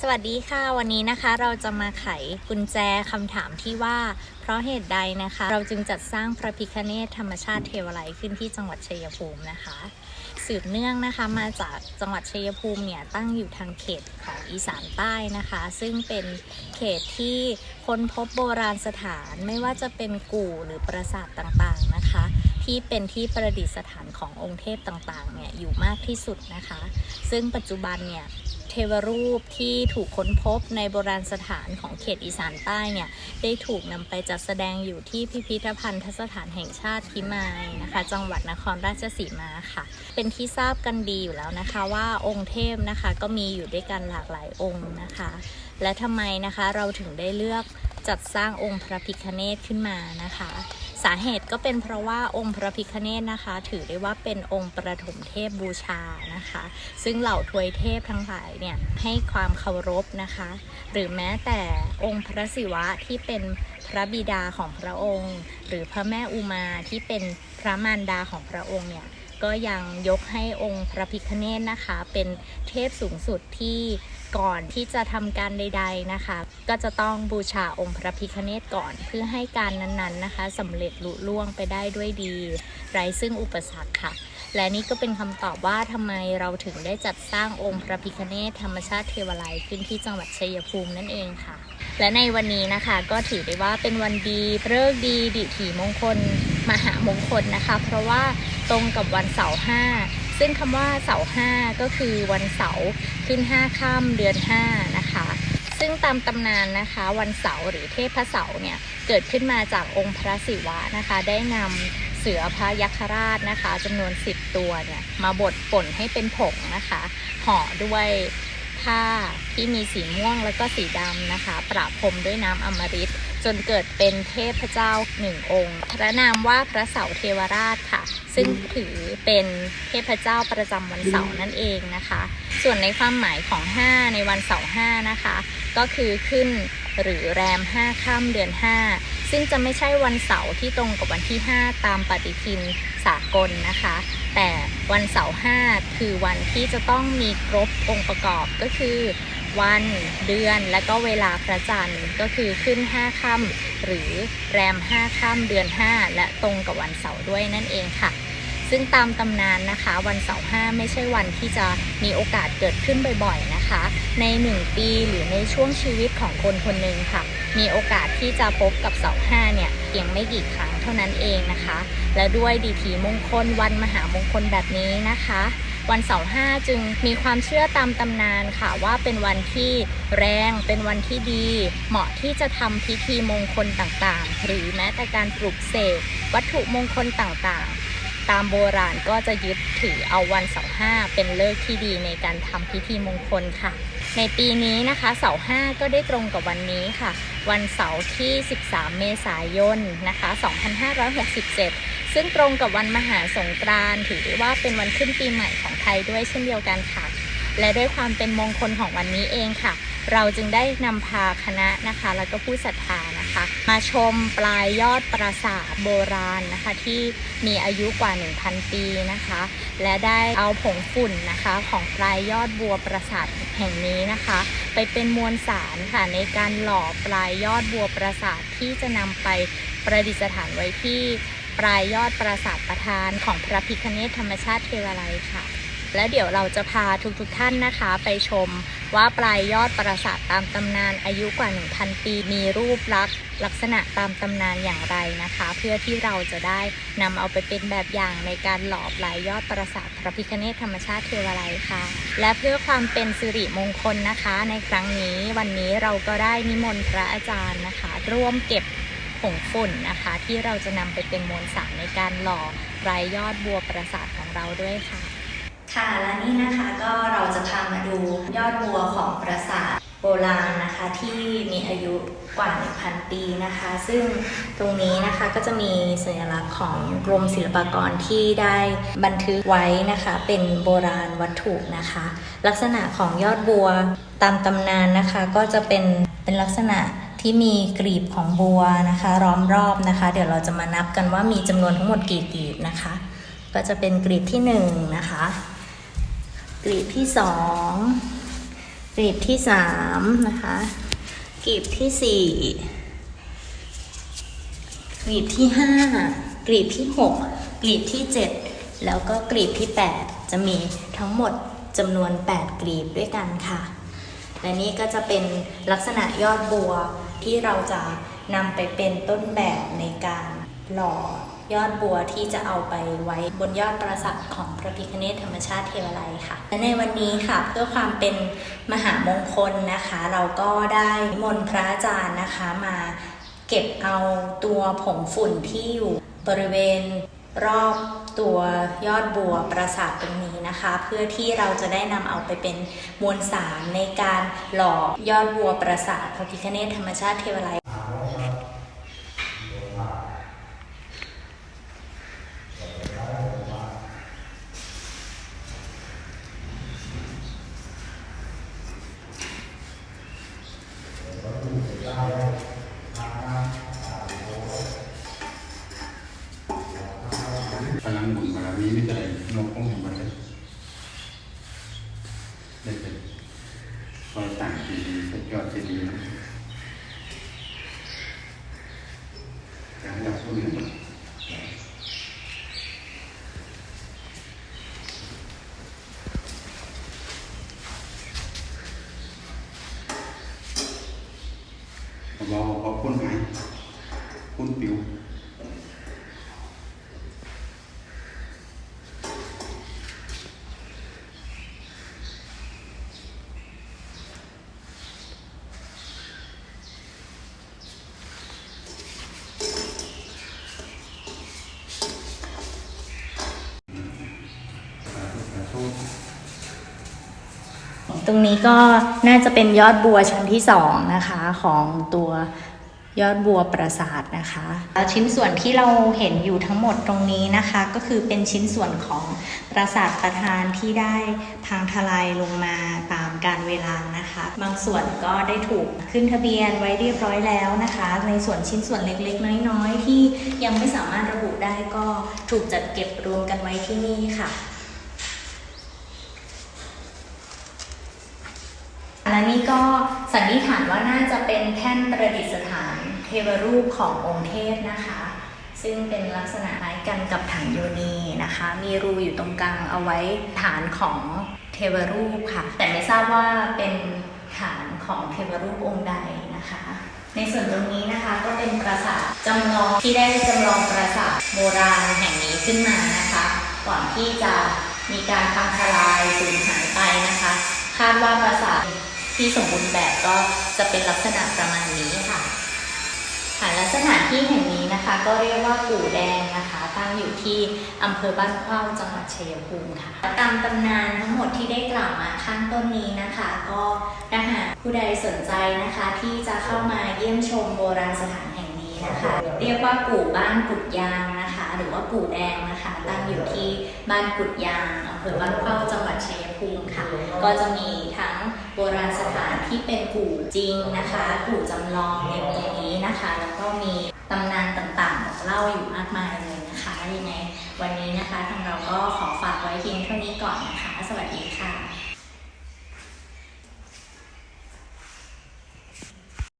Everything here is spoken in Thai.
สวัสดีค่ะ วันนี้นะคะเราจะมาไขกุญแจคำถามที่ว่า เพราะเหตุใดนะคะ เราจึงจัดสร้างพระพิคเนธธรรมชาติเทวไลขึ้นที่จังหวัดชัยภูมินะคะ สืบเนื่องนะคะมาจากจังหวัดชัยภูมิเนี่ยตั้งอยู่ทางเขตของอีสานใต้นะคะ ซึ่งเป็นเขตที่ค้นพบโบราณสถานไม่ว่าจะเป็นกู่หรือปราสาทต่างๆนะคะที่เป็นที่ประดิษฐานขององค์เทพต่างๆ เนี่ยอยู่มากที่สุดนะคะ ซึ่งปัจจุบันเนี่ย เทวรูปที่ถูกค้นพบในโบราณสถานของเขตอีสานใต้เนี่ยได้ถูกนำไปจัดแสดงอยู่ที่พิพิธภัณฑสถานแห่งชาติพิมายนะคะ จังหวัดนครราชสีมาค่ะ เป็นที่ทราบกันดีอยู่แล้วนะคะว่าองค์เทพนะคะก็มีอยู่ด้วยกันหลากหลายองค์นะคะ และทำไมนะคะเราถึงได้เลือก จัดสร้างองค์พระพิคเนตขึ้นมานะคะ สาเหตุก็เป็นเพราะว่าองค์พระพิคเนตนะคะ ถือได้ว่าเป็นองค์ประถมเทพบูชานะคะ ซึ่งเหล่าทวยเทพทั้งหลายเนี่ยให้ความเคารพนะคะ หรือแม้แต่องค์พระศิวะที่เป็นพระบิดาของพระองค์ หรือพระแม่อุมาที่เป็นพระมารดาของพระองค์เนี่ย ก็ยังยกให้องค์พระพิคเนตนะคะ เป็นเทพสูงสุดที่ก่อนที่จะทำการใด ๆนะคะ ก็จะต้องบูชาองค์พระพิคเนตก่อน เพื่อให้การนั้นๆนะคะสำเร็จลุล่วงไปได้ด้วยดี ไร้ซึ่งอุปสรรคค่ะ และนี่ก็เป็นคำตอบว่าทำไมเราถึงได้จัดสร้างองค์พระพิคเนธธรรมชาติเทวไลยขึ้นที่จังหวัดชัยภูมินั่นเองค่ะ และในวันนี้นะคะก็ถือได้ว่าเป็นวันดีเลิกดีดิถีมงคล มหามงคลนะคะ เพราะว่าตรงกับวันเสาร์ห้าซึ่งคำว่าเสาร์ห้าก็คือวันเสาร์ขึ้นห้าค่ำเดือนห้านะคะซึ่งตามตำนานนะคะวันเสาร์หรือเทพเสาร์เนี่ยเกิดขึ้นมาจากองค์พระศิวะนะคะ ได้นำเสือพระยัคฆราชนะคะจำนวน 10 ตัวเนี่ยมาบดป่นให้เป็นผงนะคะห่อด้วยผ้าที่มีสีม่วงแล้วก็สีดำนะคะประพรมด้วยน้ำอมฤต จนเกิดเป็นเทพเจ้าหนึ่งองค์ พระนามว่าพระเสาเทวราชค่ะ ซึ่งถือเป็นเทพเจ้าประจำวันเสาร์นั่นเองนะคะ ส่วนในความหมายของ 5 ในวันเสาร์5นะคะ ก็คือขึ้นหรือแรม 5 ค่ำเดือน 5 ซึ่งจะไม่ใช่วันเสาร์ที่ตรงกับวันที่ 5 ตามปฏิทินสากลนะคะ แต่วันเสาร์ 5 คือวันที่จะต้องมีครบองค์ประกอบก็คือ วัน เดือน และก็เวลาพระจันทร์ก็คือขึ้น 5ค่ำหรือแรม 5ค่ำเดือน 5 และตรงกับวันเสาร์ด้วยนั่นเองค่ะ ซึ่งตามตำนานนะคะ วันเสาร์ห้าไม่ใช่วันที่จะมีโอกาสเกิดขึ้นบ่อยๆนะคะ ในหนึ่งปีหรือในช่วงชีวิตของคนคนหนึ่งค่ะ มีโอกาสที่จะพบกับเสาร์ห้าเนี่ยเพียงไม่กี่ครั้งเท่านั้นเองนะคะ และด้วยดีถีมงคลวันมหามงคลแบบนี้นะคะ วันเสาร์ห้าจึงมีความเชื่อตามตำนานค่ะว่าเป็นวันที่แรงเป็นวันที่ดี เหมาะที่จะทำพิธีมงคลต่างๆ หรือแม้แต่การปลุกเสกวัตถุมงคลต่างๆ ตามโบราณก็จะยึดถือเอาวันเสาร์ห้าเป็นเลิกที่ดีในการทำพิธีมงคลค่ะ ในปีนี้นะคะเสาร์ห้าก็ได้ตรงกับวันนี้ค่ะ วันเสาร์ที่ 13 เมษายนนะคะ 2567 ซึ่งตรงกับวันมหาสงกรานต์ถือได้ว่าเป็นวันขึ้นปีใหม่ของไทยด้วยเช่นเดียวกันค่ะ และด้วยความเป็นมงคลของวันนี้เองค่ะ เราจึงได้นำพาคณะนะคะ แล้วก็ผู้ศรัทธานะ คะ มาชมปลายยอดปราสาทโบราณนะคะ ที่มีอายุกว่า 1,000 ปีนะคะ และได้เอาผงฝุ่นนะคะของปลายยอดบัวปราสาทแห่งนี้นะคะ ไปเป็นมวลสารค่ะในการหล่อปลายยอดบัวปราสาทที่จะนำไปประดิษฐานไว้ที่ปลายยอดปราสาทประธานของพระพิคเนธธรรมชาติเทวาลัยค่ะ และเดี๋ยวเราจะพาทุกๆทท่านนะคะ ไปชมว่าปลายยอดปราสาทตามตำนานอายุกว่า 1,000 ปี มีรูปลักษณ์ลักษณะตามตำนานอย่างไรนะคะ เพื่อที่เราจะได้นำเอาไปเป็นแบบอย่างในการหล่อปลายยอดปราสาทพระพิคเนธธรรมชาติเทวาลัยค่ะ และเพื่อความเป็นสิริมงคลนะคะ ในครั้งนี้วันนี้เราก็ได้นิมนต์พระอาจารย์นะคะ ร่วมเก็บผงฝุ่นนะคะ ที่เราจะนำไปเป็นมวลสารในการหล่อรายยอดบัวปราสาทของเราด้วยค่ะ ค่ะและนี่นะคะก็เราจะพามาดูยอดบัวของปราสาทโบราณนะคะที่มีอายุกว่า 1,000 ปีนะคะ ซึ่งตรงนี้นะคะก็จะมีสัญลักษณ์ของกรมศิลปากรที่ได้บันทึกไว้นะคะ เป็นโบราณวัตถุนะคะ ลักษณะของยอดบัวตามตำนานนะคะก็จะเป็นเป็นลักษณะที่มีกลีบของบัวนะคะล้อมรอบนะคะ เดี๋ยวเราจะมานับกันว่ามีจำนวนทั้งหมดกี่กลีบนะคะ ก็จะเป็นกลีบที่หนึ่งนะคะ กลีบที่สองกลีบที่สามนะคะกลีบที่สี่กลีบที่ห้ากลีบที่หกกลีบที่เจ็ดแล้วก็กลีบที่แปดจะมีทั้งหมดจำนวนแปดกลีบด้วยกันค่ะ และนี่ก็จะเป็นลักษณะยอดบัวที่เราจะนำไปเป็นต้นแบบในการหล่อ ยอดบัวที่จะเอาไปไว้บนยอดปราสาทของพระพิฆเนศธรรมชาติเทวไลค่ะ และในวันนี้ค่ะเพื่อความเป็นมหามงคลนะคะ เราก็ได้มนพระอาจารย์นะคะมาเก็บเอาตัวผงฝุ่นที่อยู่บริเวณรอบตัวยอดบัวปราสาทตรงนี้นะคะ เพื่อที่เราจะได้นำเอาไปเป็นมวลสารในการหล่อยอดบัวปราสาทพระพิฆเนศธรรมชาติเทวไลย พลังบุญบารมีไม่ได้นกของมันได้ได้เป็นคอย ต่างที่ดีเป็นยอดที่ดีนะอย่างแบบพวกนี้บอกขอบคุณไหมคุณปิว ตรงนี้ก็น่าจะเป็นยอดบัวชั้นที่สองนะคะของตัวยอดบัวปราสาทนะคะชิ้นส่วนที่เราเห็นอยู่ทั้งหมดตรงนี้นะคะ ก็คือเป็นชิ้นส่วนของปราสาทประธานที่ได้พังทลายลงมาตามการเวลานะคะ บางส่วนก็ได้ถูกขึ้นทะเบียนไว้เรียบร้อยแล้วนะคะ ในส่วนชิ้นส่วนเล็กๆ น้อยๆ ที่ยังไม่สามารถระบุได้ก็ถูกจัดเก็บรวมกันไว้ที่นี่ค่ะ และนี่ก็สันนิษฐานว่าน่าจะเป็นแท่นประดิษฐานเทวรูปขององค์เทพนะคะ ซึ่งเป็นลักษณะคล้ายกันกับถังโยนีนะคะ มีรูอยู่ตรงกลางเอาไว้ฐานของเทวรูปค่ะ แต่ไม่ทราบว่าเป็นฐานของเทวรูปองค์ใดนะคะ ในส่วนตรงนี้นะคะก็เป็นปราสาทจำลองที่ได้จำลองปราสาทโบราณแห่งนี้ขึ้นมานะคะ ก่อนที่จะมีการพังทลายสูญหายไปนะคะ คาดว่าปราสาท ที่สมบูรณ์แบบก็จะเป็นลักษณะประมาณนี้ค่ะค่ะและสถานที่แห่งนี้นะคะ ก็เรียกว่ากู่แดงนะคะตั้งอยู่ที่อำเภอบ้านเข้าจังหวัดชัยภูมิค่ะ ตามตำนานทั้งหมดที่ได้กล่าวมาข้างต้นนี้นะคะ ก็ถ้าหากผู้ใดสนใจนะคะ ที่จะเข้ามาเยี่ยมชมโบราณสถาน นะคะ เรียกว่ากู่บ้านกุดยางนะคะ หรือว่ากู่แดงนะคะ ตั้งอยู่ที่บ้านกุดยางอำเภอบ้านเข้าจังหวัดชัยภูมิค่ะ ก็จะมีทั้งโบราณสถานที่เป็นกู่จริงนะคะ กู่จำลองในตรงนี้นะคะ แล้วก็มีตำนานต่างๆบอกเล่าอยู่มากมายเลยนะคะยังไงวันนี้นะคะทางเราก็ขอฝากไว้เพียงเท่านี้ก่อนนะคะ สวัสดีค่ะ